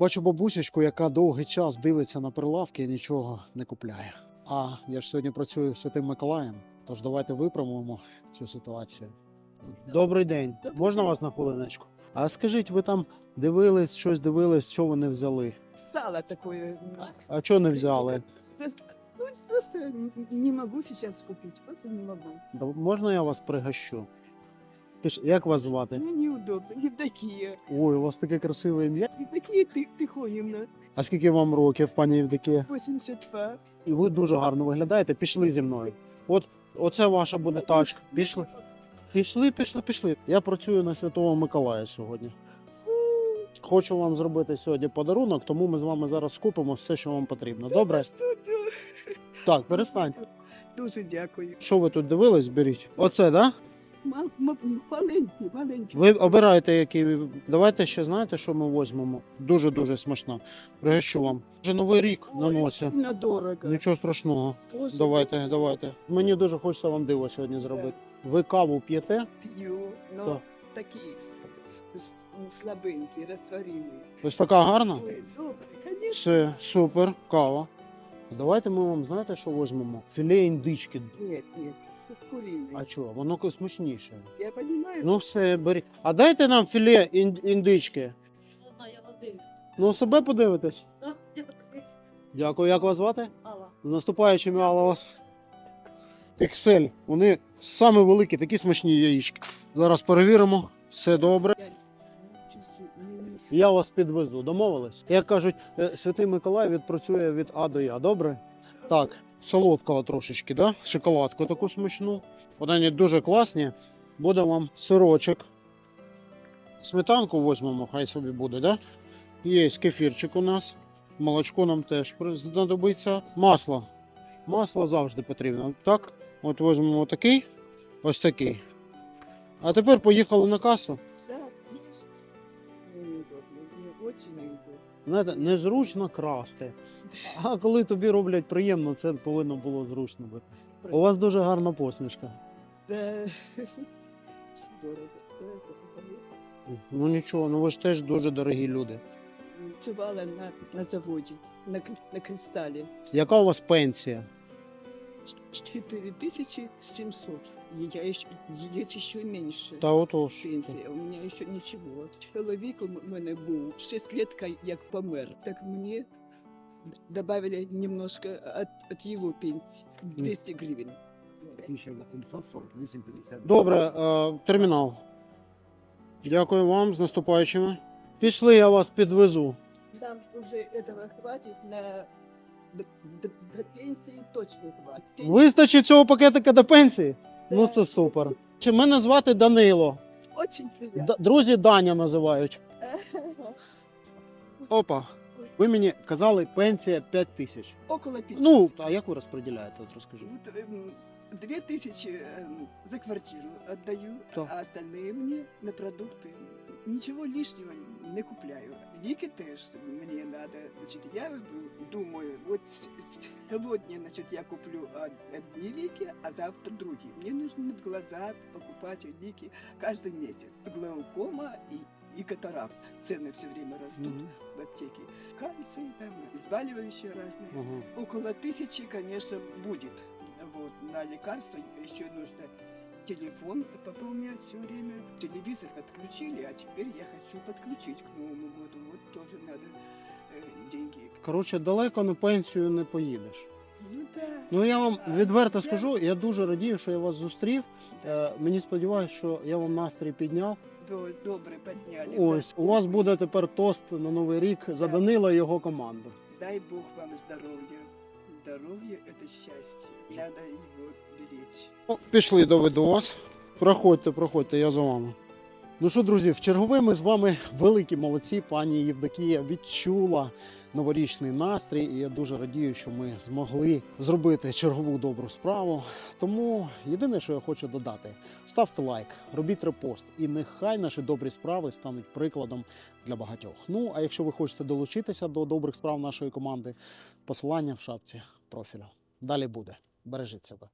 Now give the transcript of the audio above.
Бачу бабусечку, яка довгий час дивиться на прилавки і нічого не купляє. А я ж сьогодні працюю Святим Миколаєм, тож давайте виправимо цю ситуацію. Добрий день. Можна вас на хвилиночку? А скажіть, ви там дивились, щось дивились, що ви не взяли? Стало такое. А що не взяли? Ну, просто не могу сейчас купить, просто не могу. Можна я вас пригощу? Піш- Як вас звати? Мне неудобно, не такие. Ой, у вас таке красиве ім'я. Не такие ты, Тихонівна. А скільки вам років, пані Євдокія? 82. І ви дуже гарно виглядаєте. Пішли зі мною. От оце ваша буде тачка. Пішли. Пішли, пішли, пішли. Я працюю на Святого Миколая сьогодні. Хочу вам зробити сьогодні подарунок, тому ми з вами зараз скупимо все, що вам потрібно. Добре? Що ти? Так, перестаньте. Дуже дякую. Що ви тут дивились, беріть. Оце, так? Ма- ма- Маленький, маленький. Ви обираєте, який. Давайте ще знаєте, що ми візьмемо. Дуже-дуже смачно. Пригощу вам. Вже новий рік на носі. Нічого страшного. Боже, Давайте, Боже. давайте. Мені дуже хочеться вам диво сьогодні зробити. Ви каву п'єте? П'ю, но Так. такі слабенькі, розтворимі. Ось така гарна? Ой, добре. Все, супер, кава. Давайте ми вам знаєте, що візьмемо? Філе індички. Нет, куриный. А чого? Воно смачніше. Я понимаю. Ну все, беріть. А дайте нам філе ін- індички. Ну, себе подивитесь. Дякую, як вас звати? З наступаючим Алла вас. Excel. Вони саме великі, такі смачні яєчки. Зараз перевіримо. Все добре. Я Я вас підвезу. Домовились? Як кажуть, е, святий Миколай відпрацює від А до Я. Добре? Так, солодкого трошечки, да? Шоколадку таку смачну. Вони дуже класні. Буде вам сирочок. Сметанку візьмемо, хай собі буде, да? Є кефірчик у нас. Молочко нам теж знадобиться. Масло. Масло завжди потрібно. Так, от візьмемо такий, ось такий. А тепер поїхали на касу. Знаєте, незручно красти. А коли тобі роблять приємно, це повинно було зручно бути. У вас дуже гарна посмішка. Ну нічого, ну ви ж теж дуже дорогі люди. Чувала на, на заводі, на, на кристалі. Яка у вас пенсія? 4700. Я еще, есть еще меньше. Та отож. Пенсія, у мене ще нічого. Чоловік у мене був 6 років як- помер. Так мені добавили немножко от, от его пенсии, 200 гривен. 1848,50. Добре, е, термінал. Дякую вам з наступаючими. Пішли, я вас підвезу. Нам уже этого хватит на до, до- до пенсии точно хватит. Пен- Вистачить цього пакетика до пенсії? Ну це супер. Чи мене звати Данило? Очень приятно. Д- друзі Даня називають. Опа. Ви мені казали, пенсія 5 тисяч. Около пяти. Ну, а як ви розподіляєте? От розкажіть. Вот, эм, Две тысячи эм, за квартиру отдаю, Так. а остальные мне на продукты. Ничего лишнего не купляю. Лики теж мне надо. Значит, я думаю, вот с- с- сегодня, значит, я куплю од- одни лики, а завтра другие. Мне нужно в глаза покупать лики каждый месяц. Глаукома и, и катаракт. Цены все время растут Мгм. в аптеке. Кальций, там, избаливающие разные. Ага. Около тысячи, конечно, будет. Вот, на лекарства еще нужно телефон пополнять все время. Телевизор отключили, а теперь я хочу подключить к Новому году. Вот тоже надо э, деньги. Коротше, далеко на пенсію не поїдеш. Ну да. Ну я вам А, відверто я- скажу, я дуже радію, що я вас зустрів. Е, Мені сподіваюся, що я вам настрій підняв. До, добре подняли. Ось у вас буде тепер тост на новий рік за Так. Данила і його команду. Дай Бог вам здоровья. Здоровье – это счастье. Надо его беречь. О, Пішли, до вас. Проходьте, проходьте, я за вами. Ну що, друзі, в чергове ми з вами великі молодці. Пані Євдокія відчула новорічний настрій, і я дуже радію, що ми змогли зробити чергову добру справу. Тому єдине, що я хочу додати: ставте лайк, робіть репост, і нехай наші добрі справи стануть прикладом для багатьох. Ну а якщо ви хочете долучитися до добрих справ нашої команди, посилання в шапці профілю. Далі буде. Бережіть себе.